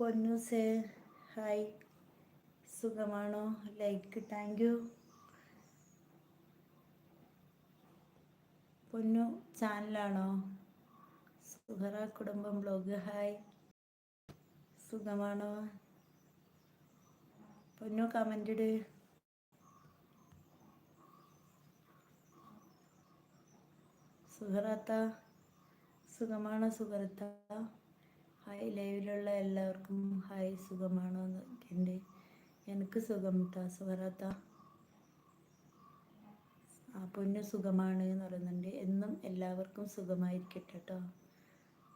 പൊന്നൂസേ hi. സുഖമാണോ? Like thank you. പൊന്നു ചാനലാണോ? സുഹറ കുടുംബം ബ്ലോഗ് ഹായ്. സുഖമാണോ? പൊന്നു കമന്റ് ഇട്. സുഹറത്ത സുഖമാണോ സുഹൃത്ത? ഹായ് ലൈവിലുള്ള എല്ലാവർക്കും ഹായ് സുഖമാണോ എന്നൊക്കെയുണ്ട് എനിക്ക് സുഖം കേട്ടോ സുഖറാത്ത. ആ പൊന്നു സുഖമാണ് എന്ന് പറയുന്നുണ്ട്. എന്നും എല്ലാവർക്കും സുഖമായിരിക്കട്ടെ കേട്ടോ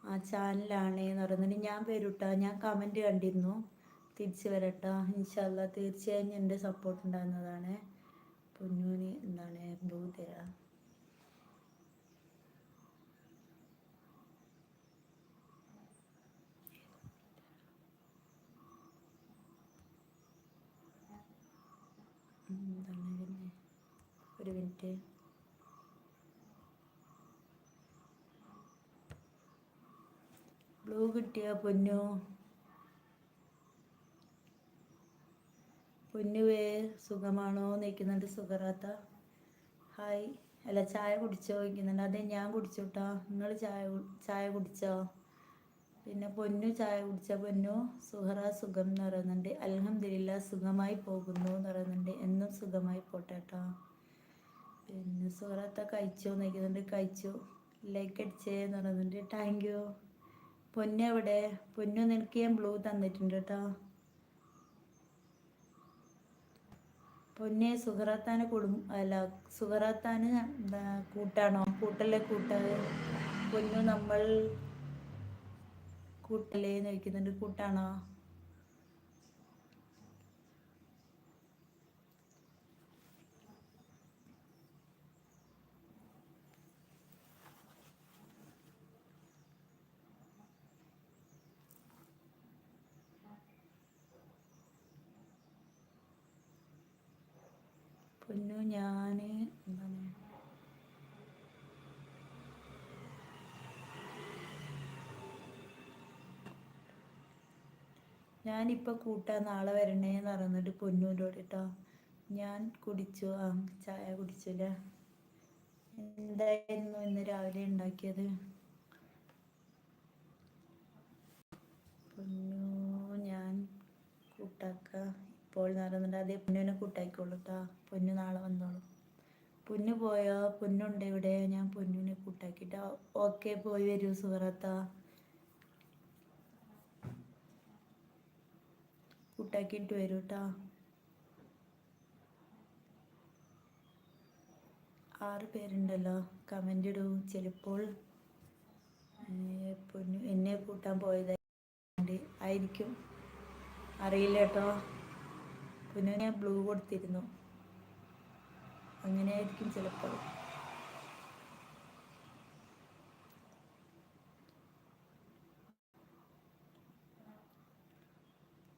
ആ ചാനലാണ് എന്ന് പറയുന്നുണ്ട്. ഞാൻ വരൂട്ടോ ഞാൻ കമന്റ് കണ്ടിരുന്നു. തിരിച്ചു വരട്ടോ. ഇൻഷല്ല തീർച്ചയായും എന്റെ സപ്പോർട്ട് ഉണ്ടാകുന്നതാണ്. പൊന്നൂന് എന്താണ് ബ്ലൂ തരാം എന്താണ് പിന്നെ ഒരു മിനിറ്റ്. ബ്ലൂ കിട്ടിയ പൊന്നു? പൊന്നുവേ സുഖമാണോ നിൽക്കുന്നുണ്ട് സുഖറാത്ത. ഹായ് അല്ല ചായ കുടിച്ചോ ചോദിക്കുന്നുണ്ട്. അതെ ഞാൻ കുടിച്ചു കേട്ടോ നിങ്ങൾ ചായ ചായ കുടിച്ചോ? പിന്നെ പൊന്നു ചായ കുടിച്ച പൊന്നു സുഹറ സുഖം എന്ന് പറയുന്നുണ്ട്. അലഹമില്ല സുഖമായി പോകുന്നു എന്ന് പറയുന്നുണ്ട്. എന്നും സുഖമായി പോട്ടെ കേട്ടോ പിന്നെ സുഹറത്ത കഴിച്ചോ നയിക്കുന്നുണ്ട് കഴിച്ചു. ലൈക്ക് അടിച്ചേ എന്ന് പറയുന്നുണ്ട് താങ്ക് യു പൊന്നു എവിടെ പൊന്നു നിനക്ക് ഞാൻ ബ്ലൂ തന്നിട്ടുണ്ട് കേട്ടോ. പൊന്നെ സുഹറത്താന് കുടും അല്ല സുഹറത്താന് കൂട്ടാണോ? കൂട്ടല്ലേ കൂട്ടാണ് പൊന്നു നമ്മൾ കൂട്ടല്ലേ എന്ന് കൂട്ടാണോ? പൊന്നു ഞാൻ എന്താണ്? ഞാനിപ്പോൾ കൂട്ടാ നാളെ വരണേന്ന് പറയുന്നുണ്ട് പൊന്നൂരോട് കേട്ടോ ഞാൻ കുടിച്ചു. ആ ചായ കുടിച്ചില്ല? എന്തായിരുന്നു ഇന്ന് രാവിലെ ഉണ്ടാക്കിയത്? പൊന്നു ഞാൻ കൂട്ടാക്ക. ഇപ്പോൾ പറയുന്നുണ്ട് അതേ പൊന്നുവിനെ കൂട്ടായിക്കോളൂ കേട്ടോ പൊന്നു നാളെ വന്നോളൂ. പൊന്നു പോയോ? പൊന്നുണ്ട് ഇവിടെ. ഞാൻ പൊന്നുവിനെ കൂട്ടാക്കിയിട്ട് ഓക്കെ പോയി വരൂ സുഹറത്ത. കൂട്ടാക്കിയിട്ട് വരൂ കേട്ടോ ആറ് പേരുണ്ടല്ലോ. കമന്റ് ഇടൂ. ചിലപ്പോൾ പൊന്നു എന്നെ കൂട്ടാൻ പോയതായി. ആയിരിക്കും. അറിയില്ല കേട്ടോ പിന്നെ ഞാൻ ബ്ലൂ കൊടുത്തിരുന്നു. അങ്ങനെയായിരിക്കും ചിലപ്പോൾ.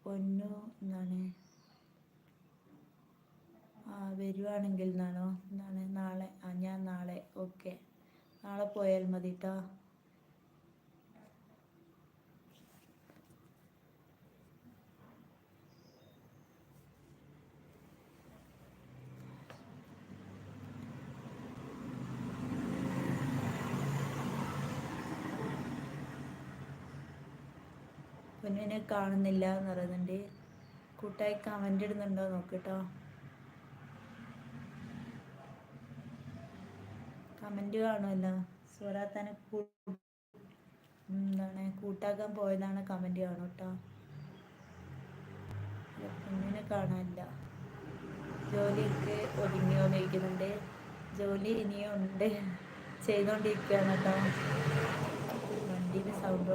പൊന്നു എന്താണ് ആ വരുവാണെങ്കിൽ എന്നാണോ? എന്താണ് നാളെ. ആ ഞാൻ നാളെ. ഓക്കെ നാളെ പോയാൽ മതി കേട്ടോ പൊന്നിനെ കാണുന്നില്ല എന്ന് പറയുന്നുണ്ട് കൂട്ടായി കമന്റ് ഇടുന്നുണ്ടോ നോക്കട്ടോ കമന്റ് കാണുമല്ലോ. തന്നെ എന്താണ് കൂട്ടാക്കാൻ പോയതാണ് കമന്റ് കാണും കേട്ടോ പൊന്നിനെ കാണാനില്ല. ജോലിയൊക്കെ ഒതുങ്ങി ചോദിക്കുന്നുണ്ട് ജോലി ഇനിയും ഉണ്ട്. ചെയ്തുകൊണ്ടിരിക്കുകയാണ് കേട്ടോ വണ്ടിയുടെ സൗണ്ട്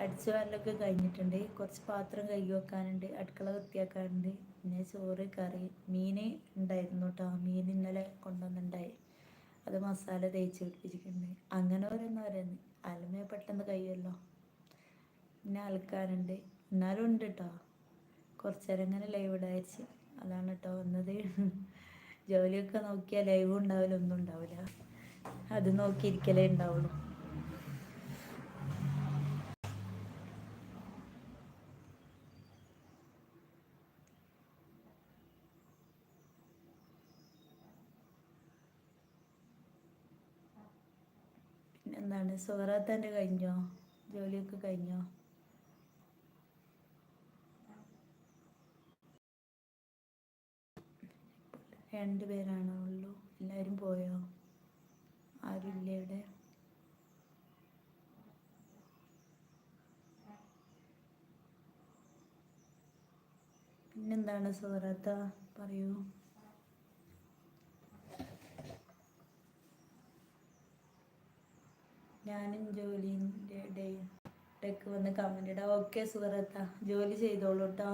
അടിച്ചു വാരലൊക്കെ കഴിഞ്ഞിട്ടുണ്ട്. കുറച്ച് പാത്രം കഴുകി വെക്കാനുണ്ട്. അടുക്കള വൃത്തിയാക്കാനുണ്ട്. പിന്നെ ചോറ് കറി മീൻ ഉണ്ടായിരുന്നു കേട്ടോ മീൻ ഇന്നലെ കൊണ്ടുവന്നുണ്ടായി അത് മസാല തേച്ച് പിടിപ്പിച്ചിട്ടുണ്ട്. അങ്ങനെ ഓരോന്ന് ഓരോന്ന്. അലമേ പെട്ടെന്ന് കഴിയുമല്ലോ. പിന്നെ അലക്കാനുണ്ട് എന്നാലും ഉണ്ട് കേട്ടോ കുറച്ച് നേരം ഇങ്ങനെ ലൈവ് ഇടാച്ച് അതാണ് കേട്ടോ വന്നത്. ജോലിയൊക്കെ നോക്കിയാൽ ലൈവ് ഉണ്ടാവില്ല ഒന്നും ഉണ്ടാവില്ല അത് നോക്കിയിരിക്കലേ ഉണ്ടാവുള്ളൂ. എന്താണ് സോറാത്താന്റെ കഴിഞ്ഞോ? ജോലിയൊക്കെ കഴിഞ്ഞോ? രണ്ട് പേരാണോ ഉള്ളൂ. എല്ലാവരും പോയോ? ആരുമില്ല ഇവിടെ പിന്നെന്താണ് സുഹറാത്ത പറയൂ. ഞാനും ജോലിന്റെ ഇടയ്ക്ക് വന്ന് കമന്റ് ഇടാം. ഓക്കെ സുഹൃത്ത. ജോലി ചെയ്തോളൂ കേട്ടോ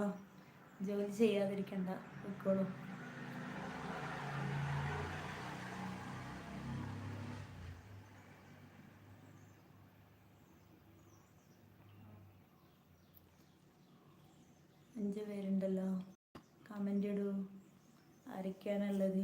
ജോലി ചെയ്യാതിരിക്കണ്ട. ഇക്കോളൂ അഞ്ച് പേരുണ്ടല്ലോ. കമന്റ് ഇടൂ. ആരൊക്കെയാണുള്ളത്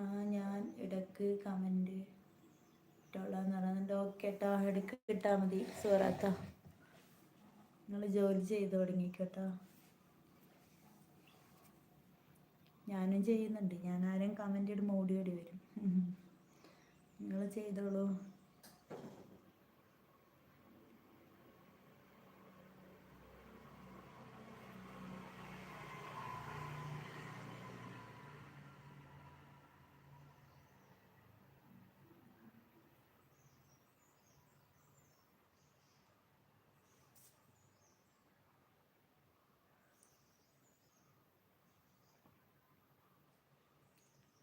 ആ ഞാൻ ഇടയ്ക്ക് കമന്റ് ഇട്ടോളാന്ന് പറയുന്നുണ്ട് ഓക്കെ കേട്ടോ എടുക്ക് കിട്ടാൽ മതി സോറാത്ത നിങ്ങൾ ജോലി ചെയ്ത് തുടങ്ങിക്കോട്ടോ. ഞാനും ചെയ്യുന്നുണ്ട്. ഞാൻ ആരും കമന്റ് ഇടുമ്പോൾ ഓടി ഓടി വരും. നിങ്ങൾ ചെയ്തോളൂ.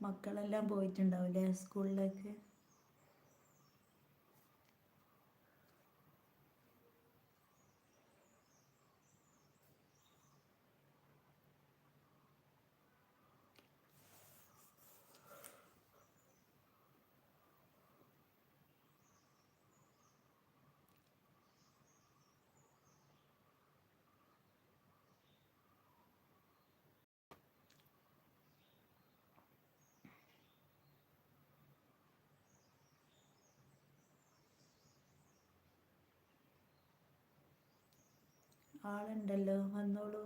മക്കളെല്ലാം പോയിട്ടുണ്ടാവില്ലേ സ്കൂളിലേക്ക്? ആളുണ്ടല്ലോ വന്നോളൂ.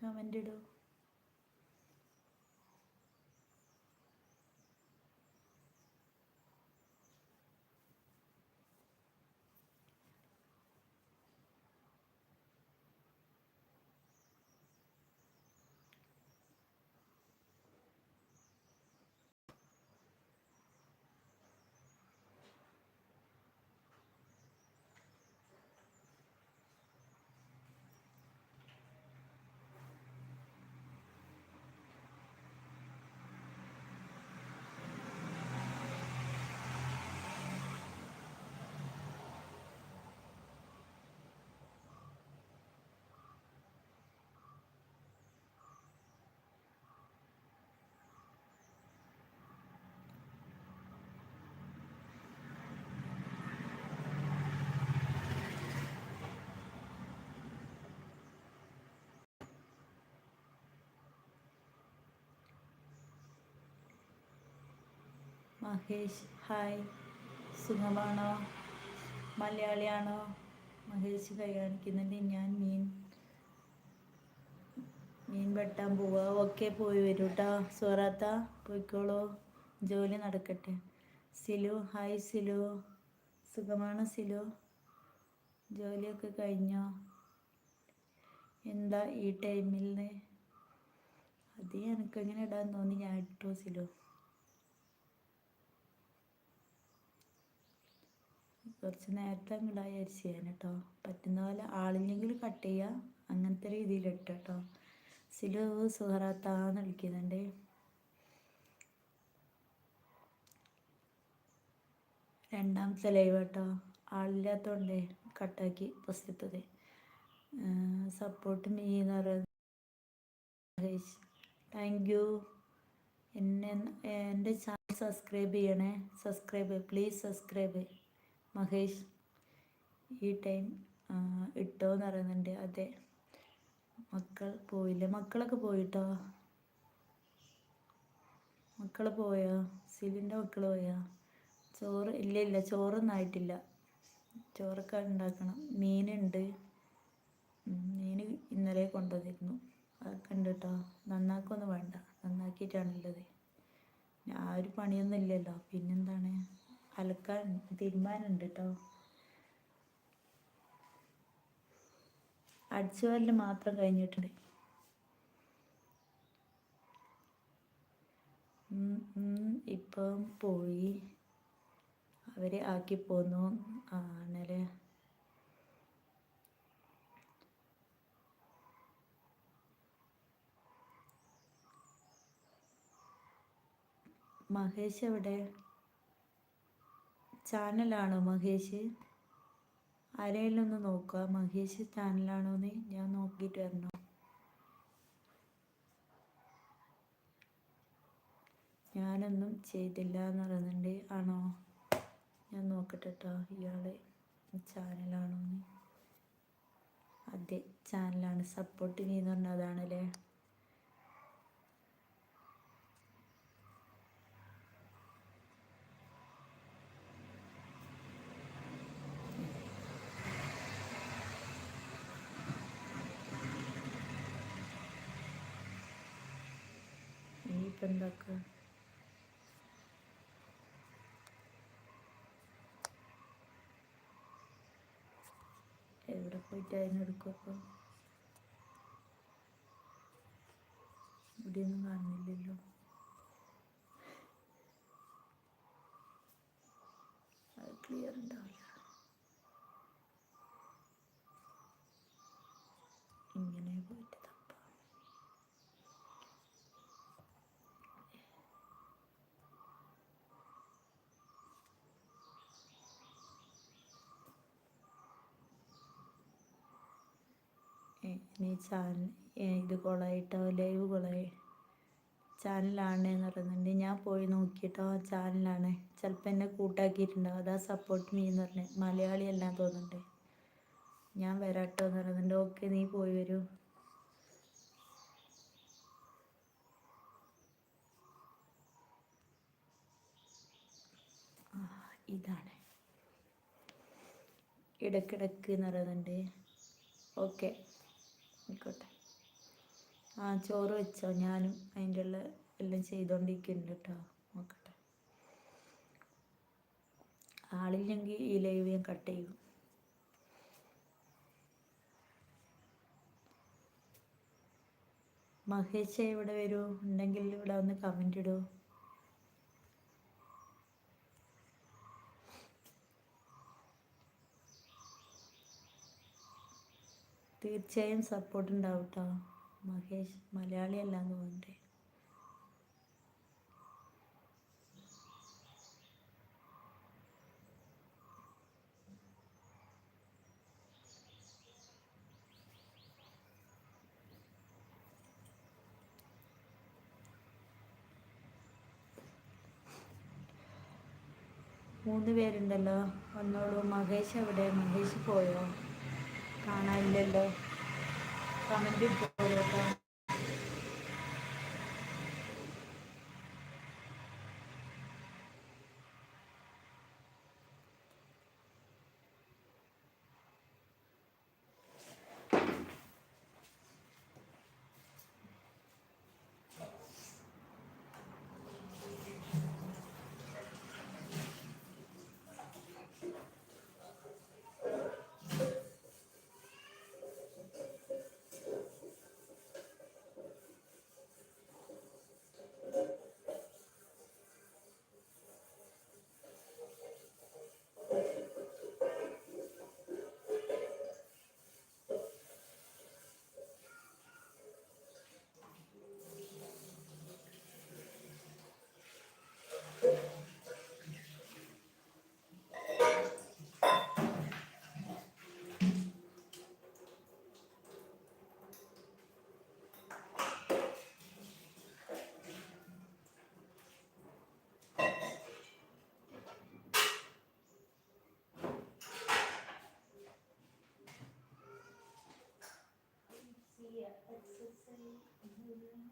കമന്റ് ഇടൂ. മഹേഷ് ഹായ്. സുഖമാണോ? മലയാളിയാണോ? മഹേഷ് കൈ കാണിക്കുന്നുണ്ട്. ഞാൻ മീൻ മീൻ വെട്ടാൻ പോവാ. ഓക്കെ പോയി വരൂ കേട്ടോ സോറാത്ത പോയിക്കോളൂ. ജോലി നടക്കട്ടെ. സിലു ഹായ് സിലു. സുഖമാണ് സിലു? ജോലിയൊക്കെ കഴിഞ്ഞോ? എന്താ ഈ ടൈമിൽ? അത് എനിക്കങ്ങനെ ഇടാൻ തോന്നി. ഞാൻ ഇട്ടു സിലു. കുറച്ച് നേരത്തെ അങ്ങോട്ട് അരിച്ച് ചെയ്യാൻ കേട്ടോ പറ്റുന്ന പോലെ ആളില്ലെങ്കിൽ കട്ട് ചെയ്യുക അങ്ങനത്തെ രീതിയിൽ ഇട്ട് കേട്ടോ സിലു സുഹറാത്താന്ന് വിളിക്കുന്നുണ്ട്. രണ്ടാമത്തെ ലൈവ് കേട്ടോ ആളില്ലാത്തതുകൊണ്ടേ കട്ടാക്കി ഫസ്റ്റത്തത് സപ്പോർട്ട് മീ എന്ന് പറയുന്നത് താങ്ക് യു എന്നെ എന്റെ ചാനൽ സബ്സ്ക്രൈബ് ചെയ്യണേ. സബ്സ്ക്രൈബ് പ്ലീസ് സബ്സ്ക്രൈബ് മഹേഷ് ഈ ടൈം ഇട്ടോ എന്ന് അതെ. മക്കൾ പോയില്ല? മക്കളൊക്കെ പോയിട്ടോ? മക്കൾ പോയോ? സിലിന്റെ മക്കൾ പോയോ? ചോറ് ഇല്ല ഇല്ല. ചോറൊന്നും ആയിട്ടില്ല. ചോറൊക്കെ ഉണ്ടാക്കണം. മീനുണ്ട്. മീൻ ഇന്നലെ കൊണ്ടുവന്നിരുന്നു. അതൊക്കെ ഉണ്ട് കേട്ടോ നന്നാക്കൊന്നും വേണ്ട. നന്നാക്കിയിട്ടാണുള്ളത് ആ ഒരു പണിയൊന്നും ഇല്ലല്ലോ. പിന്നെന്താണ്? അലക്കാൻ തീരുമാനമുണ്ട് കേട്ടോ അടിച്ചുവരൽ മാത്രം കഴിഞ്ഞിട്ടുണ്ട്. ഇപ്പം പോയി. അവരെ ആക്കി പോന്നു. ആണല്ലേ? മഹേഷ് എവിടെ? ചാനലാണോ മഹേഷ്? ആരെങ്കിലും ഒന്ന് നോക്കുക മഹേഷ് ചാനലാണോ എന്ന് ഞാൻ നോക്കിയിട്ട് വരണം. ഞാനൊന്നും ചെയ്തില്ല എന്ന് പറയുന്നുണ്ട്. ആണോ? ഞാൻ നോക്കട്ടെ കേട്ടോ ഇയാൾ ചാനലാണോ അതെ ചാനലാണ്. സപ്പോർട്ട് ചെയ്യുന്ന പറഞ്ഞാൽ അതാണല്ലേ? എന്താക്കുക എവിടെ പോയിട്ട് അതിനെടുക്കും അപ്പം? ഇവിടെയൊന്നും കാണുന്നില്ലല്ലോ. അത് ക്ലിയർ ഉണ്ടാവില്ല. ഇങ്ങനെ പോയിട്ട് ഇനി ചാനൽ ഇത് കുളമായിട്ടോ ലൈവ് കുളമായി ചാനലാണ് എന്ന് പറയുന്നുണ്ട്. ഞാൻ പോയി നോക്കിയിട്ടോ ചാനലാണ്. ചിലപ്പോൾ എന്നെ കൂട്ടാക്കിയിട്ടുണ്ടാവും. അതാ സപ്പോർട്ട് മീ എന്ന് പറഞ്ഞത് മലയാളി എല്ലാം തോന്നുന്നുണ്ട്. ഞാൻ വരാട്ടോ എന്ന് പറയുന്നുണ്ട്. ഓക്കെ നീ പോയി വരൂ. ഇതാണ്. ഇടക്കിടക്ക് എന്ന് പറയുന്നുണ്ട്. ഓക്കെ. ആയിക്കോട്ടെ. ആ ചോറ് വെച്ചോ? ഞാനും അതിന്റെ ഉള്ള എല്ലാം ചെയ്തുകൊണ്ടിരിക്കുന്നുണ്ട് കേട്ടോ നോക്കട്ടെ. ആളില്ലെങ്കിൽ ഈ ലൈവ് ഞാൻ കട്ട് ചെയ്യും. മഹേഷ് ഇവിടെ വരൂ? ഉണ്ടെങ്കിൽ ഇവിടെ ഒന്ന് കമന്റ് ഇടൂ. തീർച്ചയായും സപ്പോർട്ട് ഉണ്ടാവും കേട്ടോ മഹേഷ് മലയാളി അല്ലാന്ന് പറഞ്ഞിട്ട് മൂന്ന് പേരുണ്ടല്ലോ. വന്നോളൂ. മഹേഷ് എവിടെ? മഹേഷ് പോയോ? കാണാനില്ലല്ലോ. കമന്റ് ഇട്ടോളൂ കേട്ടോ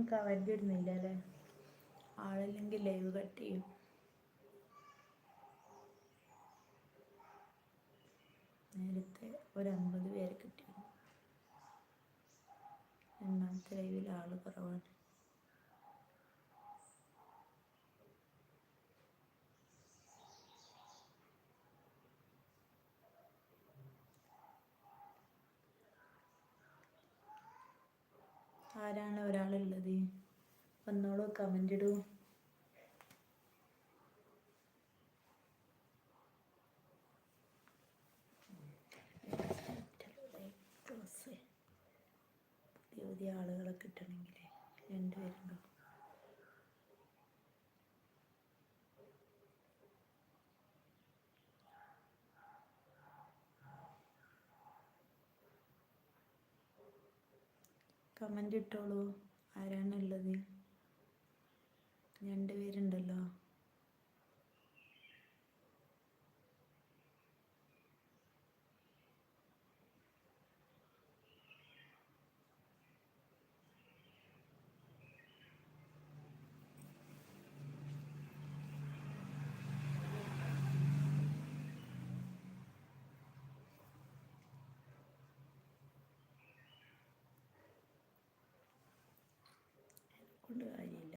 ആരും കമന്റ് ഇടുന്നില്ല അല്ലേ? ആളില്ലെങ്കിൽ ലൈവ് കട്ട് ചെയ്യും. നേരത്തെ ഒരു അമ്പത് പേര് കിട്ടിയിരുന്നു. രണ്ടാമത്തെ ലൈവിൽ ആൾ കുറവാണ്. ആരാണ് ഒരാളുള്ളത്? വന്നോളൂ കമന്റ് ഇടൂ. പുതിയ പുതിയ ആളുകളെ കിട്ടണമെങ്കിൽ രണ്ടുപേരുണ്ടോ കമന്റ് ഇട്ടോളൂ. ആരാണുള്ളത് രണ്ട് പേരുണ്ടല്ലോ.